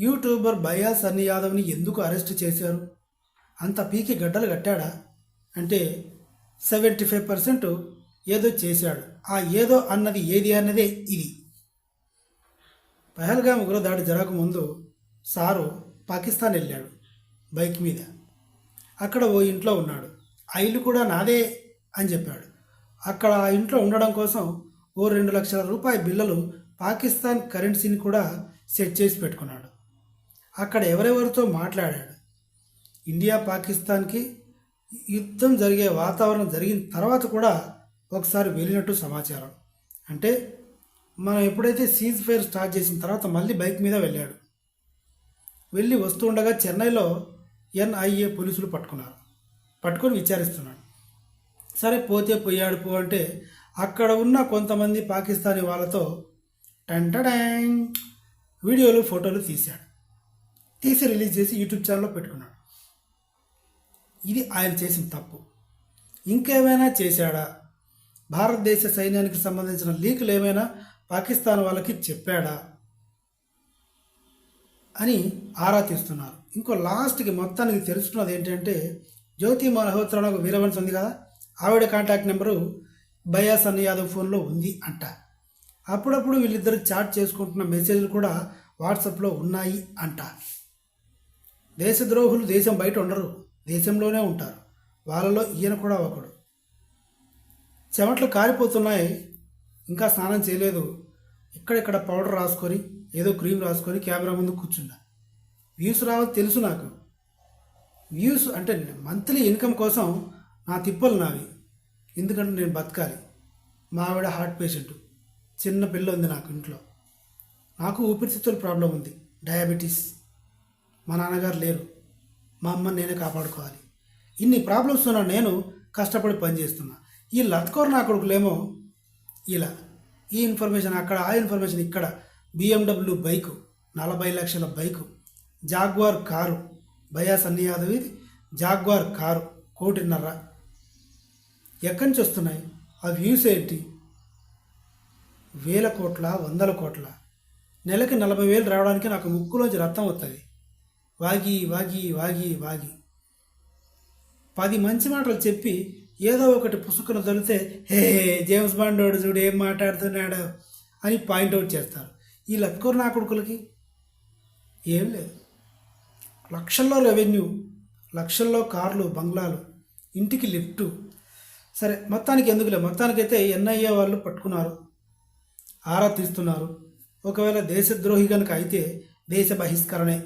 YouTuber బయా Sunny యాదవ్ని ఎందుకు arrest చేశారు? అంత పీకి గడ్డలు కట్టాడా? అంటే సెవెంటీ ఫైవ్ పర్సెంట్ ఏదో చేశాడు. ఆ ఏదో అన్నది ఏది అన్నదే ఇది. పహల్గాం ఉగ్రదాడి జరగకముందు సారు పాకిస్తాన్ వెళ్ళాడు బైక్ మీద. అక్కడ ఓ ఇంట్లో ఉన్నాడు. ఆ ఇల్లు కూడా నాదే అని చెప్పాడు. అక్కడ ఆ ఇంట్లో ఉండడం కోసం ఓ రెండు లక్షల రూపాయి బిల్లలు పాకిస్తాన్ కరెన్సీని కూడా సెట్ చేసి పెట్టుకున్నాడు. అక్కడ ఎవరెవరితో మాట్లాడాడు? ఇండియా పాకిస్తాన్కి యుద్ధం జరిగే వాతావరణం జరిగిన తర్వాత కూడా ఒకసారి వెళ్ళినట్టు సమాచారం. అంటే మనం ఎప్పుడైతే సీజ్ ఫైర్ స్టార్ట్ చేసిన తర్వాత మళ్ళీ బైక్ మీద వెళ్ళాడు. వెళ్ళి వస్తూ ఉండగా చెన్నైలో ఎన్ఐఏ పోలీసులు పట్టుకున్నారు. పట్టుకొని విచారిస్తున్నాడు. సరే పోతే పోయాడు పో అంటే అక్కడ ఉన్న కొంతమంది పాకిస్తానీ వాళ్ళతో టంటడాంగ్ వీడియోలు ఫోటోలు తీశాడు. తీసి రిలీజ్ చేసి యూట్యూబ్ ఛానల్లో పెట్టుకున్నాడు. ఇది ఆయన చేసిన తప్పు. ఇంకేమైనా చేశాడా? భారతదేశ సైన్యానికి సంబంధించిన లీకులు ఏమైనా పాకిస్తాన్ వాళ్ళకి చెప్పాడా? అని ఆరా తీస్తున్నారు. ఇంకో లాస్ట్కి మొత్తానికి తెలుసుకున్నది ఏంటంటే జ్యోతి మల్హోత్రా ఒక వీరవన్స్ ఉంది కదా ఆవిడ కాంటాక్ట్ నెంబరు బయా సన్ని యాదవ్ ఫోన్లో ఉంది అంట. అప్పుడప్పుడు వీళ్ళిద్దరు చాట్ చేసుకుంటున్న మెసేజ్లు కూడా వాట్సాప్లో ఉన్నాయి అంట. దేశద్రోహులు దేశం బయట ఉండరు. దేశంలోనే ఉంటారు. వాళ్ళలో ఈయన కూడా ఒకడు. చెమట్లు కారిపోతున్నాయి. ఇంకా స్నానం చేయలేదు. ఇక్కడిక్కడ పౌడర్ రాసుకొని ఏదో క్రీమ్ రాసుకొని కెమెరా ముందు కూర్చున్నా. వ్యూస్ రావని తెలుసు నాకు. వ్యూస్ అంటే మంత్లీ ఇన్కమ్ కోసం నా తిప్పలు నావి. ఎందుకంటే నేను బతకాలి. మా ఆవిడ హార్ట్ పేషెంట్. చిన్న పిల్ల ఉంది నాకు ఇంట్లో. నాకు ఊపిరితిత్తుల ప్రాబ్లం ఉంది. డయాబెటీస్. మా నాన్నగారు లేరు. మా అమ్మని నేనే కాపాడుకోవాలి. ఇన్ని ప్రాబ్లమ్స్ ఉన్న నేను కష్టపడి పనిచేస్తున్నా. ఈ లత్కోర్ నా కొడుకులేమో ఇలా. ఈ ఇన్ఫర్మేషన్ అక్కడ ఆ ఇన్ఫర్మేషన్ ఇక్కడ. బిఎండబ్ల్యూ బైకు నలభై లక్షల bike. Jaguar car. Bayya Sunny Yadav ఇది. Jaguar car. కోటిన్నర. ఎక్కడి నుంచి వస్తున్నాయి? ఆ వ్యూస్ ఏంటి? వేల కోట్ల వందల కోట్ల. నెలకి నలభై వేలు రావడానికి నాకు ముక్కులోంచి రక్తం వస్తుంది వాగి వాగి వాగి వాగి. పది మంచి మాటలు చెప్పి ఏదో ఒకటి పుసుకున తొలితే హే జేమ్స్ బాండోడు చూడు ఏం మాట్లాడుతున్నాడు అని పాయింట్అవుట్ చేస్తారు. ఈ లత్కోర్ నా కొడుకులకి ఏం లేదు. లక్షల్లో రెవెన్యూ లక్షల్లో కార్లు బంగ్లాలు ఇంటికి లిఫ్టు. సరే మొత్తానికి ఎందుకులే? మొత్తానికైతే ఎన్ఐఏ వాళ్ళు పట్టుకున్నారు. ఆరా తీస్తున్నారు. ఒకవేళ దేశద్రోహి కనుక అయితే దేశ బహిష్కరణే.